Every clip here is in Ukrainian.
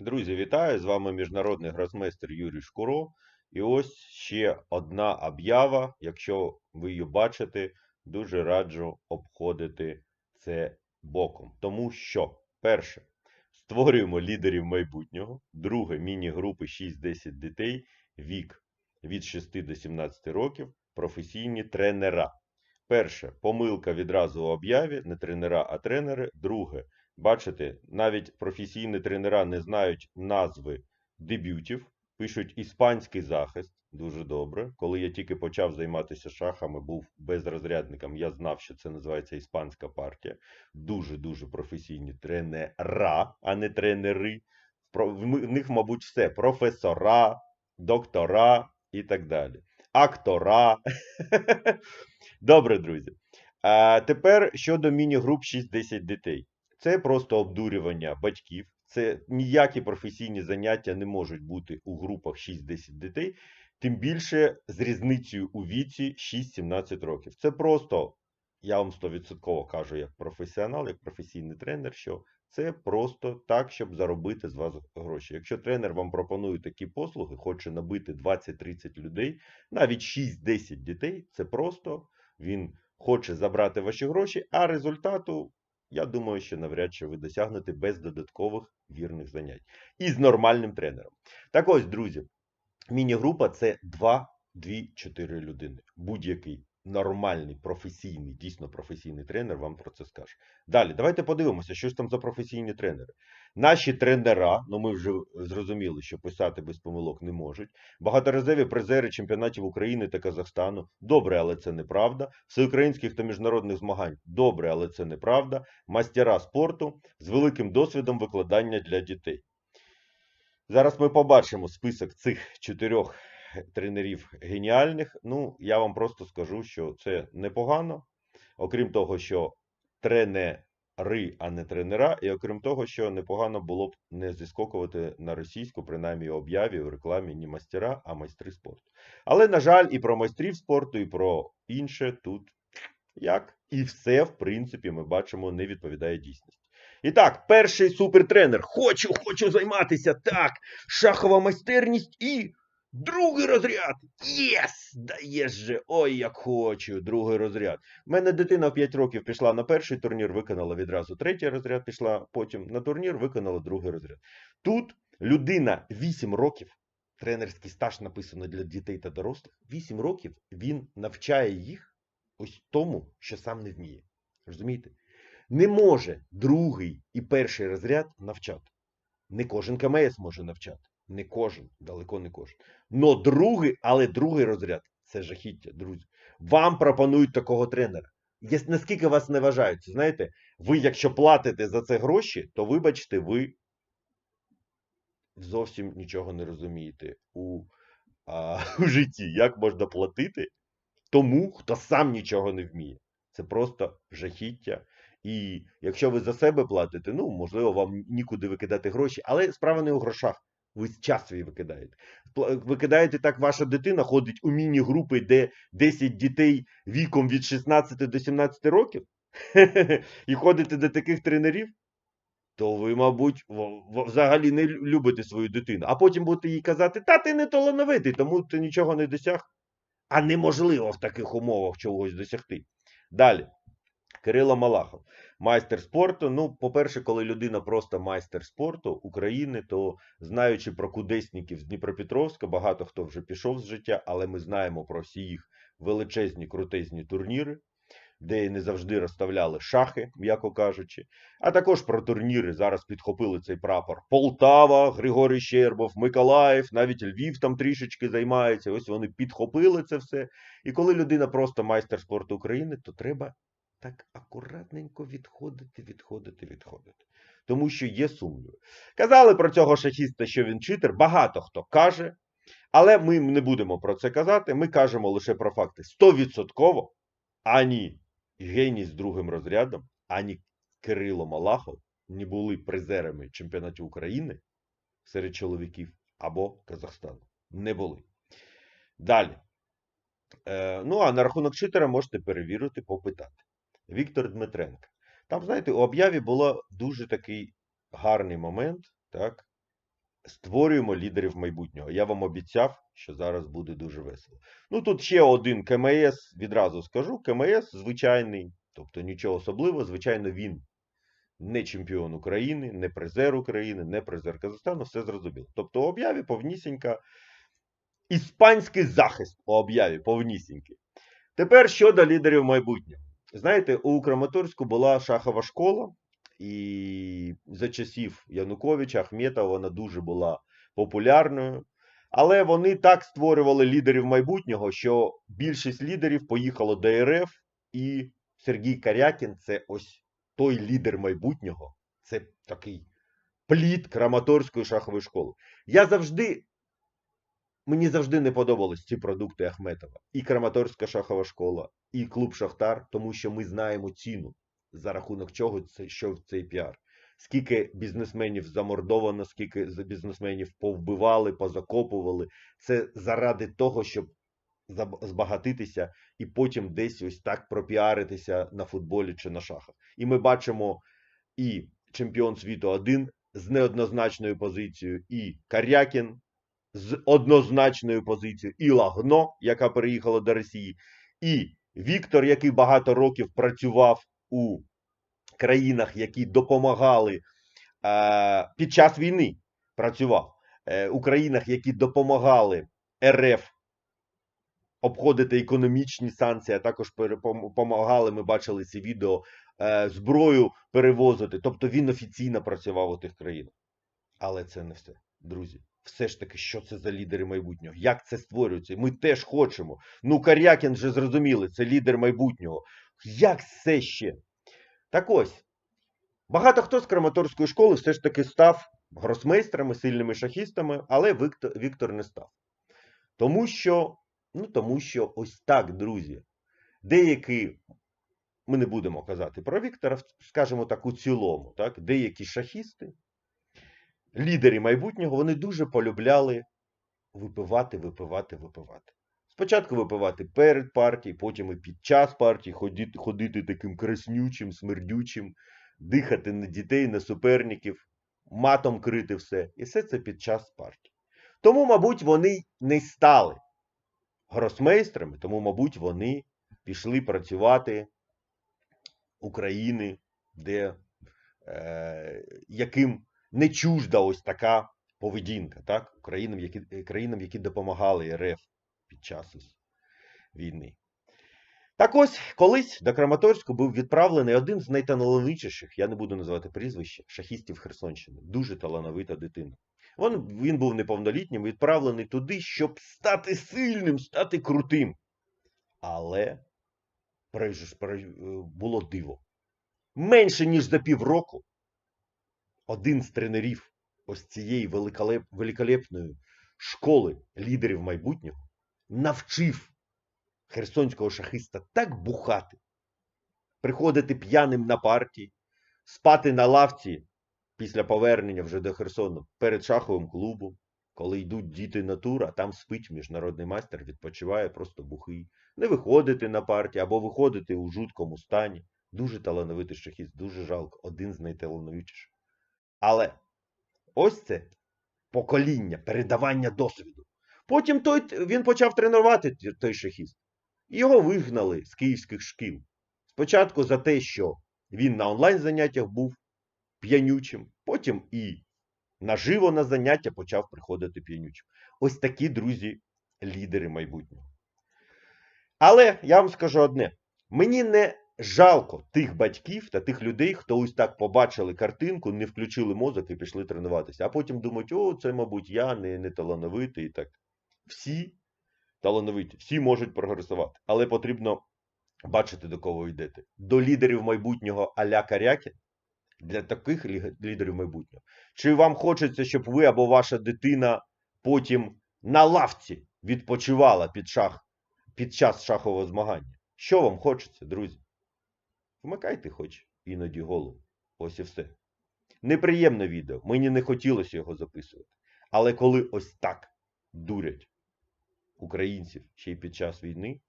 Друзі, вітаю! З вами міжнародний гросмейстер Юрій Шкуро. І ось ще одна об'ява. Якщо ви її бачите, дуже раджу обходити це боком. Тому що, перше, створюємо лідерів майбутнього. Друге, міні-групи 6-10 дітей, вік від 6 до 17 років, професійні тренера. Перше, помилка відразу у об'яві, не тренера, а тренери. Друге, бачите, навіть професійні тренера не знають назви дебютів, пишуть іспанський захист. Дуже добре. Коли я тільки почав займатися шахами, був безрозрядником, я знав, що це називається іспанська партія. Дуже-дуже професійні тренера, а не тренери. В них, мабуть, все: професора, доктора і так далі. Актора. Добре, друзі. А тепер щодо міні-груп 6-10 дітей. Це просто обдурювання батьків. Це ніякі професійні заняття не можуть бути у групах 6-10 дітей, тим більше з різницею у віці 6-17 років. Це просто, я вам 100% кажу, як професіонал, як професійний тренер, що це просто так, щоб заробити з вас гроші. Якщо тренер вам пропонує такі послуги, хоче набити 20-30 людей, навіть 6-10 дітей, це просто він хоче забрати ваші гроші, а результату, я думаю, що навряд чи ви досягнете без додаткових вірних занять. І з нормальним тренером. Так ось, друзі, міні-група це 2-2-4 людини. Будь-який нормальний, професійний, дійсно професійний тренер вам про це скаже. Далі, давайте подивимося, що ж там за професійні тренери. Наші тренера, ну ми вже зрозуміли, що писати без помилок не можуть. Багаторазові призери чемпіонатів України та Казахстану. Добре, але це неправда. Всеукраїнських та міжнародних змагань. Добре, але це неправда. Мастера спорту з великим досвідом викладання для дітей. Зараз ми побачимо список цих чотирьох тренерів геніальних. Ну, я вам просто скажу, що це непогано. Окрім того, що тренери, а не тренера, і окрім того, що непогано було б не зіскокувати на російську, принаймні об'яві, у рекламі не мастера, а майстри спорту. Але, на жаль, і про майстрів спорту, і про інше тут як і все, в принципі, ми бачимо, не відповідає дійсності. І так, перший супертренер. Хочу, хочу займатися. Так, шахова майстерність і другий розряд. Єс! Даєш же, ой, як хочу, другий розряд. У мене дитина в 5 років пішла на перший турнір, виконала відразу третій розряд, пішла потім на турнір, виконала другий розряд. Тут людина 8 років, тренерський стаж написано для дітей та дорослих. 8 років він навчає їх ось тому, що сам не вміє. Розумієте? Не може другий і перший розряд навчати. Не кожен КМС може навчати. Не кожен, далеко не кожен. Но другий, але другий розряд це жахіття, друзі. Вам пропонують такого тренера. Я- Наскільки вас не вважають, знаєте, ви, якщо платите за це гроші, то вибачте, ви зовсім нічого не розумієте у, а, у житті. Як можна платити тому, хто сам нічого не вміє? Це просто жахіття. І якщо ви за себе платите, ну можливо, вам нікуди викидати гроші, але справа не у грошах. Ви час свій викидаєте. Викидаєте так, ваша дитина ходить у міні-групи, де 10 дітей віком від 16 до 17 років, і ходите до таких тренерів, то ви, мабуть, взагалі не любите свою дитину. А потім будете їй казати, та ти не талановитий, тому ти нічого не досяг. А неможливо в таких умовах чогось досягти. Далі. Кирило Малахов, майстер спорту. Ну, по-перше, коли людина просто майстер спорту України, то знаючи про кудесників з Дніпропетровська, багато хто вже пішов з життя, але ми знаємо про всі їх величезні крутезні турніри, де не завжди розставляли шахи, м'яко кажучи. А також про турніри зараз підхопили цей прапор. Полтава, Григорій Щербов, Миколаїв, навіть Львів там трішечки займається. Ось вони підхопили це все. І коли людина просто майстер спорту України, то треба так акуратненько відходити, відходити, відходити. Тому що є сумніви. Казали про цього шахіста, що він читер, багато хто каже, але ми не будемо про це казати. Ми кажемо лише про факти. Стовідсотково ані геній з другим розрядом, ані Кирило Малахов не були призерами чемпіонатів України серед чоловіків або Казахстану. Не були. Далі. Е, ну, а на рахунок читера можете перевірити, попитати. Віктор Дмитренко. Там, знаєте, у об'яві було дуже такий гарний момент, так? створюємо лідерів майбутнього. Я вам обіцяв, що зараз буде дуже весело. Ну тут ще один КМС, відразу скажу. КМС звичайний, тобто нічого особливого. Звичайно, він не чемпіон України, не призер України, не призер Казахстану, все зрозуміло. Тобто, у об'яві повнісінька іспанський захист у об'яві повнісінький. Тепер щодо лідерів майбутнього. Знаєте, у Краматорську була шахова школа, і за часів Януковича, Ахметова вона дуже була популярною. Але вони так створювали лідерів майбутнього, що більшість лідерів поїхало до РФ, і Сергій Карякін це ось той лідер майбутнього. Це такий плід Краматорської шахової школи. Я завжди. Мені завжди не подобались ці продукти Ахметова. І Краматорська шахова школа, і клуб Шахтар, тому що ми знаємо ціну, за рахунок чого це що в цей піар. Скільки бізнесменів замордовано, скільки бізнесменів повбивали, позакопували. Це заради того, щоб збагатитися і потім десь ось так пропіаритися на футболі чи на шахах. І ми бачимо і чемпіон світу один з неоднозначною позицією, і Карякін з однозначною позицією, і Лагно, яка переїхала до Росії, і Віктор, який багато років працював у країнах, які допомагали е, під час війни, працював е, у країнах, які допомагали РФ обходити економічні санкції, а також допомагали, ми бачили ці відео, е, зброю перевозити. Тобто він офіційно працював у тих країнах. Але це не все, друзі. Все ж таки, що це за лідери майбутнього? Як це створюється? Ми теж хочемо. Ну, Карякін вже зрозуміли, це лідер майбутнього. Як це ще? Так ось, багато хто з Краматорської школи все ж таки став гросмейстрами, сильними шахістами, але Віктор, Віктор не став. Тому що, ну, тому що ось так, друзі, деякі, ми не будемо казати про Віктора, скажімо так, у цілому, так, деякі шахісти, лідери майбутнього, вони дуже полюбляли випивати, випивати, випивати. Спочатку випивати перед партією, потім і під час партії, ходити, ходити таким краснючим, смердючим, дихати на дітей, на суперників, матом крити все. І все це під час партії. Тому, мабуть, вони не стали гросмейстрами, тому, мабуть, вони пішли працювати України, де е, яким не чужда ось така поведінка, так? Країнам, які, країнам, які допомагали РФ під час війни. Так ось, колись до Краматорську був відправлений один з найталановитіших, я не буду називати прізвище, шахістів Херсонщини. Дуже талановита дитина. Він, він був неповнолітнім, відправлений туди, щоб стати сильним, стати крутим. Але було диво. Менше ніж за півроку один з тренерів ось цієї великолеп, великолепної школи лідерів майбутнього навчив херсонського шахиста так бухати, приходити п'яним на партії, спати на лавці після повернення вже до Херсону перед шаховим клубом, коли йдуть діти на тур, а там спить міжнародний майстер, відпочиває просто бухий. Не виходити на партії або виходити у жуткому стані. Дуже талановитий шахіст, дуже жалко, один з найталановитіших. Але ось це покоління, передавання досвіду. Потім той, він почав тренувати той шахіст. Його вигнали з київських шкіл. Спочатку за те, що він на онлайн заняттях був п'янючим, потім і наживо на заняття почав приходити п'янючим. Ось такі, друзі, лідери майбутнього. Але я вам скажу одне: мені не жалко тих батьків та тих людей, хто ось так побачили картинку, не включили мозок і пішли тренуватися. А потім думають, о, це, мабуть, я не, не талановитий і так. Всі талановиті, всі можуть прогресувати. Але потрібно бачити, до кого йдете. До лідерів майбутнього Аля Каряки, для таких лідерів майбутнього. Чи вам хочеться, щоб ви або ваша дитина потім на лавці відпочивала під шах, під час шахового змагання? Що вам хочеться, друзі? Вмикайте хоч іноді голову. Ось і все. Неприємне відео. Мені не хотілося його записувати. Але коли ось так дурять українців ще й під час війни,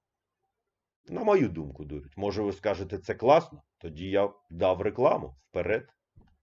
на мою думку, дурять. Може, ви скажете, це класно? Тоді я дав рекламу вперед.